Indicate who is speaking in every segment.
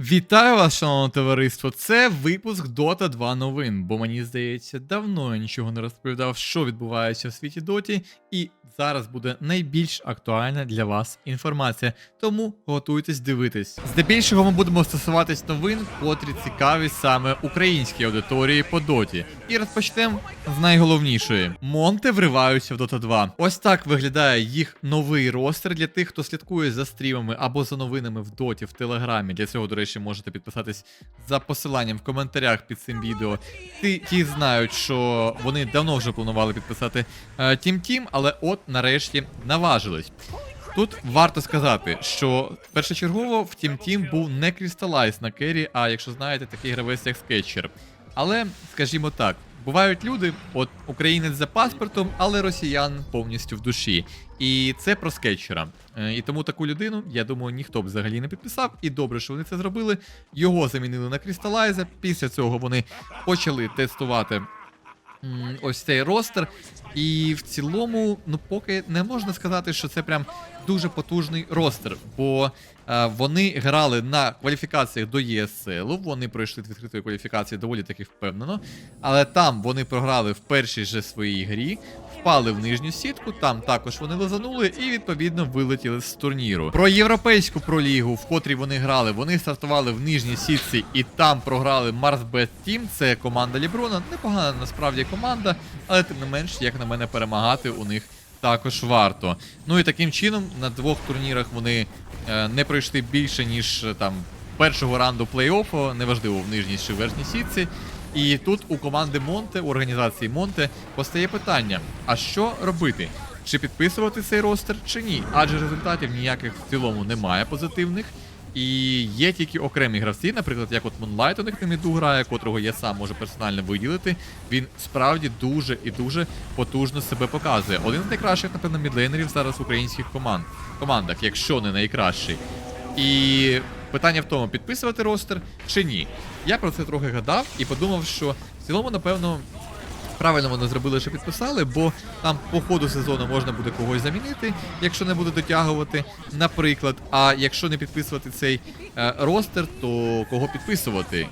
Speaker 1: Вітаю вас, шановне товариство. Це випуск Dota 2 новин, бо мені здається, давно я нічого не розповідав, що відбувається в світі Доті, і зараз буде найбільш актуальна для вас інформація. Тому готуйтесь дивитись. Здебільшого ми будемо стосуватись новин, котрі цікаві саме українській аудиторії по доті. І розпочнемо з найголовнішої: Монте вриваються в Dota 2. Ось так виглядає їх новий ростер для тих, хто слідкує за стрімами або за новинами в доті в телеграмі. Для цього, до речі, можете підписатись за посиланням в коментарях під цим відео. Ті, ті знають, що вони давно вже планували підписати Тім Тім, Team, але от нарешті наважились. Тут варто сказати, що першочергово в Тім Тім був не Крісталайз на кері, а якщо знаєте, такий гравець як Скетчер. Але, скажімо так, бувають люди, от українець за паспортом, але росіян повністю в душі. І це про скетчера. Е, І тому таку людину, я думаю, ніхто б взагалі не підписав. І добре, що вони це зробили. Його замінили на Crystallize. Після цього вони почали тестувати ось цей ростер. І в цілому, ну поки не можна сказати, що це прям дуже потужний ростер, бо е, вони грали на кваліфікаціях до ЄСЛ, вони пройшли відкритої кваліфікації доволі таки впевнено. Але там вони програли в першій же своїй грі, впали в нижню сітку, там також вони лизанули і відповідно вилетіли з турніру. Про європейську пролігу, в котрій вони грали, вони стартували в нижній сітці і там програли Mars Best Team. Це команда Ліброна. Непогана насправді команда, але тим не менш, як на мене, перемагати у них також варто. Ну і таким чином на двох турнірах вони е, не пройшли більше, ніж е, там першого раунду плей-оффу, неважливо в нижній чи верхній сітці. І тут у команди Монте, у організації Монте, постає питання: а що робити? Чи підписувати цей ростер, чи ні? Адже результатів ніяких в цілому немає позитивних. І є тільки окремі гравці, наприклад, як от Moonlight у них на міду грає, котрого я сам можу персонально виділити. Він справді дуже і дуже потужно себе показує. Один з найкращих, напевно, мідлейнерів зараз в українських команд командах, якщо не найкращий. І питання в тому, підписувати ростер чи ні. Я про це трохи гадав і подумав, що в цілому, напевно, правильно вони зробили, що підписали, бо там по ходу сезону можна буде когось замінити, якщо не буде дотягувати, наприклад. А якщо не підписувати цей е, ростер, то кого підписувати?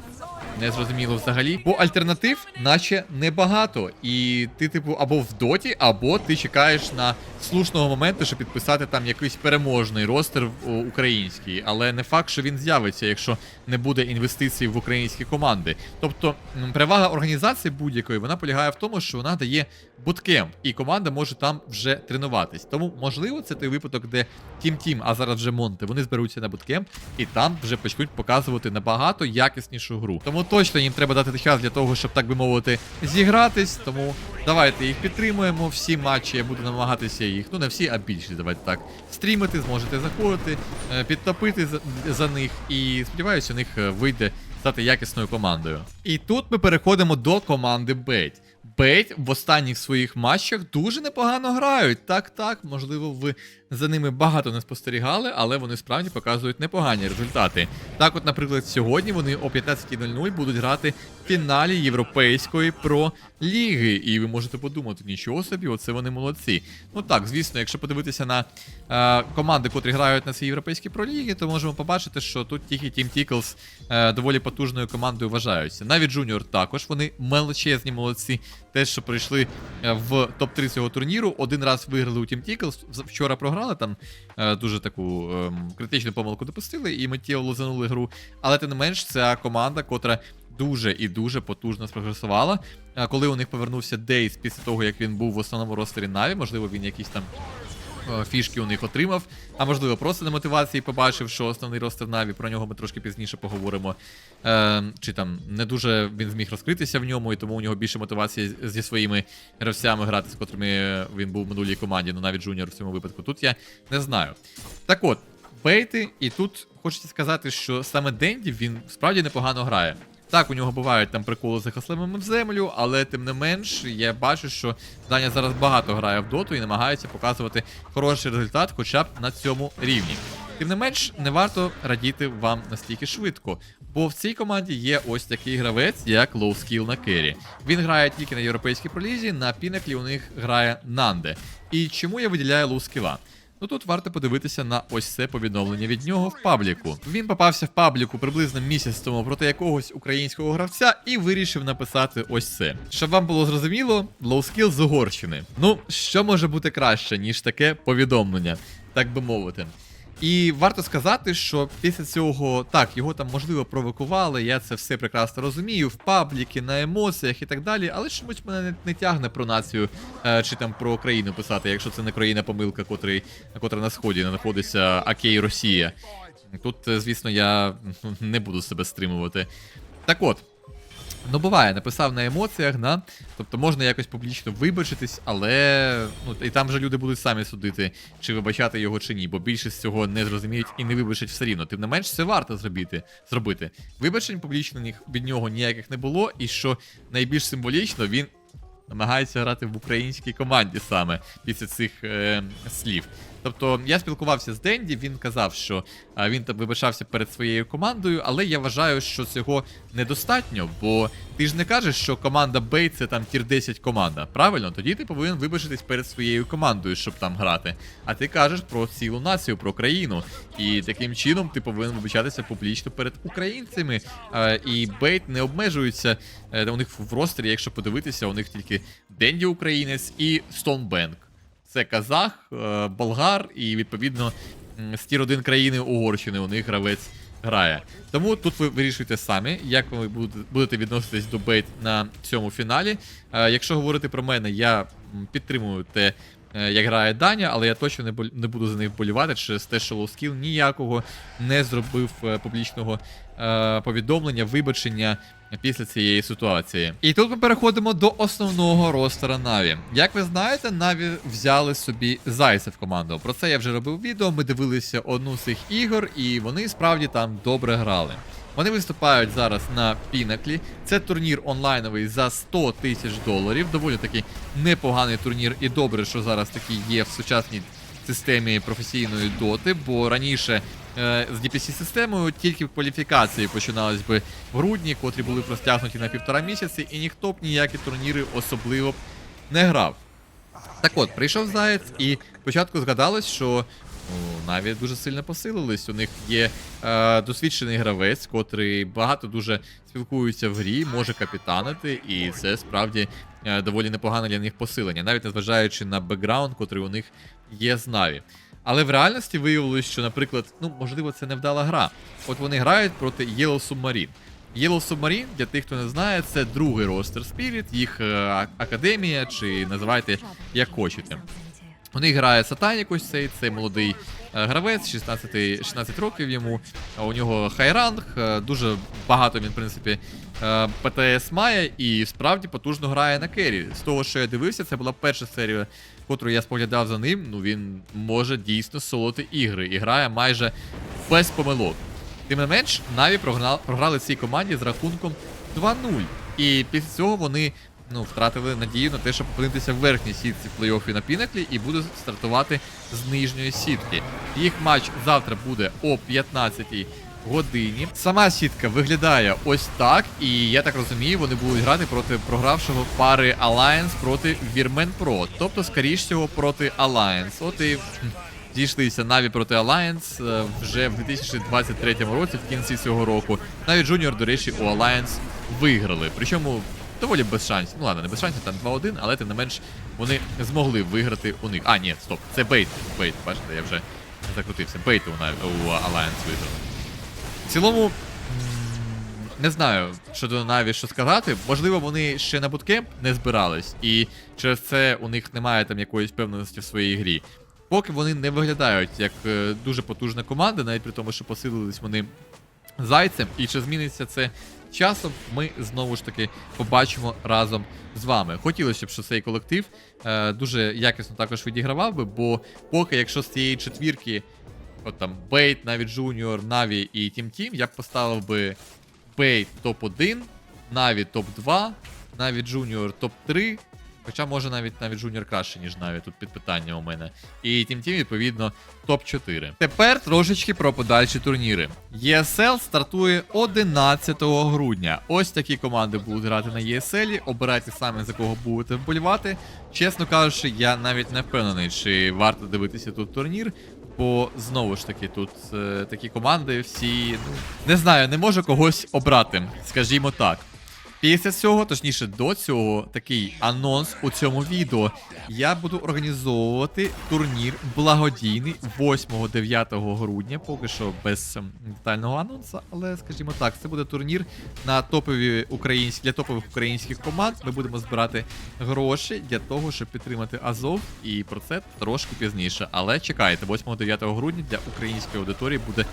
Speaker 1: Не зрозуміло взагалі. Бо альтернатив, наче небагато. І ти, типу, або в доті, або ти чекаєш на слушного моменту, щоб підписати там якийсь переможний ростер український. Але не факт, що він з'явиться, якщо не буде інвестицій в українські команди. Тобто перевага організації будь-якої вона полягає в тому, що вона дає буткемп, і команда може там вже тренуватись. Тому, можливо, це той випадок, де Тім Тім, а зараз вже Монте, вони зберуться на буткемп і там вже почнуть показувати набагато якіснішу гру. Тому точно їм треба дати час для того, щоб так би мовити, зігратись. Тому давайте їх підтримуємо. Всі матчі я буду намагатися їх, ну не всі, а більшість, давайте так. Стрімити, зможете заходити, е, підтопити за, за них. І сподіваюся, у них е, вийде стати якісною командою. І тут ми переходимо до команди Бейт. Бейт в останніх своїх матчах дуже непогано грають. Так, так, можливо, ви за ними багато не спостерігали, але вони справді показують непогані результати. Так, от, наприклад, сьогодні вони о 15.00 будуть грати фіналі Європейської про ліги. І ви можете подумати, нічого собі, оце вони молодці. Ну так, звісно, якщо подивитися на е, команди, котрі грають на цій європейській пролігі, то можемо побачити, що тут тільки Team Tickles е, доволі потужною командою вважаються. Навіть Junior також вони величезні молодці. Те, що прийшли е, в топ-3 цього турніру, один раз виграли у Team Tickles, вчора програли там е, дуже таку ем, критичну помилку допустили і миттєво лозанули гру. Але тим не менш, ця команда, котра дуже і дуже потужно спрогресувала. Коли у них повернувся Дейс після того, як він був в основному ростері Наві, можливо, він якісь там е, фішки у них отримав, а можливо, просто на мотивації побачив, що основний ростер Наві, про нього ми трошки пізніше поговоримо. Е, чи там не дуже він зміг розкритися в ньому, і тому у нього більше мотивації зі своїми гравцями грати, з котрими він був в минулій команді, ну навіть Джуніор в цьому випадку. Тут я не знаю. Так от, бейти, і тут хочеться сказати, що саме Денді він справді непогано грає. Так, у нього бувають там приколи з захисливими в землю, але тим не менш, я бачу, що Даня зараз багато грає в доту і намагається показувати хороший результат, хоча б на цьому рівні. Тим не менш, не варто радіти вам настільки швидко, бо в цій команді є ось такий гравець, як Skill на кері. Він грає тільки на європейській пролізі, на пінаклі у них грає Нанде. І чому я виділяю Skill'а? Ну тут варто подивитися на ось це повідомлення від нього в пабліку. Він попався в пабліку приблизно місяць тому проти якогось українського гравця і вирішив написати ось це. Щоб вам було зрозуміло, лоускіл з Угорщини. Ну, що може бути краще, ніж таке повідомлення, так би мовити. І варто сказати, що після цього так, його там можливо провокували, я це все прекрасно розумію, в пабліки, на емоціях і так далі, але чомусь мене не, не тягне про націю е, чи там про Україну писати, якщо це не країна помилка, котрий, котра на сході знаходиться Окей, Росія. Тут, е, звісно, я ну, не буду себе стримувати. Так от. Ну, буває, написав на емоціях, да? тобто можна якось публічно вибачитись, але ну, і там же люди будуть самі судити, чи вибачати його чи ні, бо більшість цього не зрозуміють і не вибачать все рівно. Тим не менш, це варто зробити. зробити. Вибачень публічно від нього ніяких не було, і що найбільш символічно, він намагається грати в українській команді саме після цих е, слів. Тобто я спілкувався з Денді, він казав, що він вибачався перед своєю командою, але я вважаю, що цього недостатньо, бо ти ж не кажеш, що команда Бей це там тір 10 команда. Правильно? Тоді ти повинен вибачитись перед своєю командою, щоб там грати. А ти кажеш про цілу націю, про країну. І таким чином ти повинен вибачатися публічно перед українцями. І Бейт не обмежується. е, у них в ростері, якщо подивитися, у них тільки Денді українець і Стоунбенк. Це казах, е, болгар і відповідно з тір 1 країни Угорщини у них гравець грає. Тому тут ви вирішуєте самі, як ви будете- відноситись до бейт на цьому фіналі. Е, Якщо говорити про мене, я підтримую те, е, як грає Даня, але я точно не не буду за них вболівати через те, що Лоускіл ніякого не зробив публічного повідомлення, вибачення після цієї ситуації. І тут ми переходимо до основного ростера Наві. Як ви знаєте, Наві взяли собі Зайця в команду. Про це я вже робив відео. Ми дивилися одну з цих ігор, і вони справді там добре грали. Вони виступають зараз на Пінаклі. Це турнір онлайновий за 100 тисяч доларів. Доволі таки непоганий турнір, і добре, що зараз такий є в сучасній системі професійної доти, бо раніше з DPC-системою тільки кваліфікації починались би в грудні, котрі були простягнуті на півтора місяці, і ніхто б ніякі турніри особливо б не грав. Так от, прийшов Заєць, і спочатку згадалось, що ну, навіть дуже сильно посилились. У них є е, досвідчений гравець, котрий багато дуже спілкується в грі, може капітанити, і це справді е, доволі непогане для них посилення, навіть незважаючи на бекграунд, котрий у них є з Наві. Але в реальності виявилось, що, наприклад, ну можливо, це невдала гра. От вони грають проти Yellow Submarine. Yellow Submarine, для тих, хто не знає, це другий ростер Spirit, їх е, академія, чи називайте як хочете. Них грає Сатанік ось цей, цей молодий е, гравець, 16, 16 років йому. У нього хайранг, е, дуже багато він, в принципі, е, ПТС має і справді потужно грає на кері. З того, що я дивився, це була перша серія, котру я споглядав за ним. Ну він може дійсно солоти ігри і грає майже без помилок. Тим не менш, Наві програли цій команді з рахунком 2-0. І після цього вони ну, втратили надію на те, щоб опинитися в верхній сітці плей-оффі на Пінаклі і будуть стартувати з нижньої сітки. Їх матч завтра буде о 15 годині. Сама сітка виглядає ось так, і я так розумію, вони будуть грати проти програвшого пари Alliance проти Вірмен Pro. Тобто, скоріш всього, проти Alliance. От і зійшлися Наві проти Alliance е, вже в 2023 році, в кінці цього року. Навіть Junior, до речі, у Alliance виграли. Причому доволі без шансів. Ну ладно, не без шансів, там 2-1, але тим не менш вони змогли виграти у них. А, ні, стоп, це Бейт. Бейт, бачите, я вже закрутився. Бейт у, у Alliance виграли. Цілому, не знаю щодо Наві, що сказати. Можливо, вони ще на буткемп не збирались, і через це у них немає там якоїсь впевненості в своїй грі. Поки вони не виглядають як е, дуже потужна команда, навіть при тому, що посилились вони зайцем, і чи зміниться це часом, ми знову ж таки побачимо разом з вами. Хотілося б, щоб цей колектив е, дуже якісно також відігравав би, бо поки, якщо з цієї четвірки, от там Бейт, навіть Junior, Наві і Тім Тім, я б поставив би Бейт топ-1, Наві топ-2, Наві Junior топ-3, Хоча може навіть навіть Junior краще, ніж навіть тут під питання у мене. І Team Team, відповідно, топ-4. Тепер трошечки про подальші турніри. ESL стартує 11 грудня. Ось такі команди будуть грати на ESL. Обирайте саме за кого будете вболівати. Чесно кажучи, я навіть не впевнений, чи варто дивитися тут турнір. Бо знову ж таки, тут е, такі команди всі. Ну, не знаю, не можу когось обрати, скажімо так. Після цього, точніше, до цього, такий анонс у цьому відео. Я буду організовувати турнір благодійний 8-9 грудня, поки що без ем, детального анонсу, але скажімо так, це буде турнір на топові українські для топових українських команд. Ми будемо збирати гроші для того, щоб підтримати Азов, і про це трошки пізніше. Але чекайте, 8-9 грудня для української аудиторії буде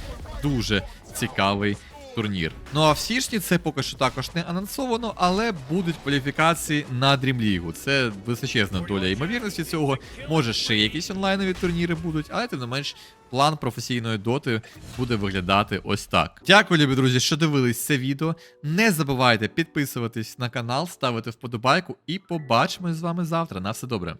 Speaker 1: дуже цікавий турнір. Ну а в сішні це поки що також не анонсовано, але будуть кваліфікації на Дрімлігу. Це височезна доля ймовірності цього. Може ще якісь онлайнові турніри будуть, але тим не менш. План професійної доти буде виглядати ось так. Дякую, любі друзі, що дивились це відео. Не забувайте підписуватись на канал, ставити вподобайку і побачимось з вами завтра. На все добре.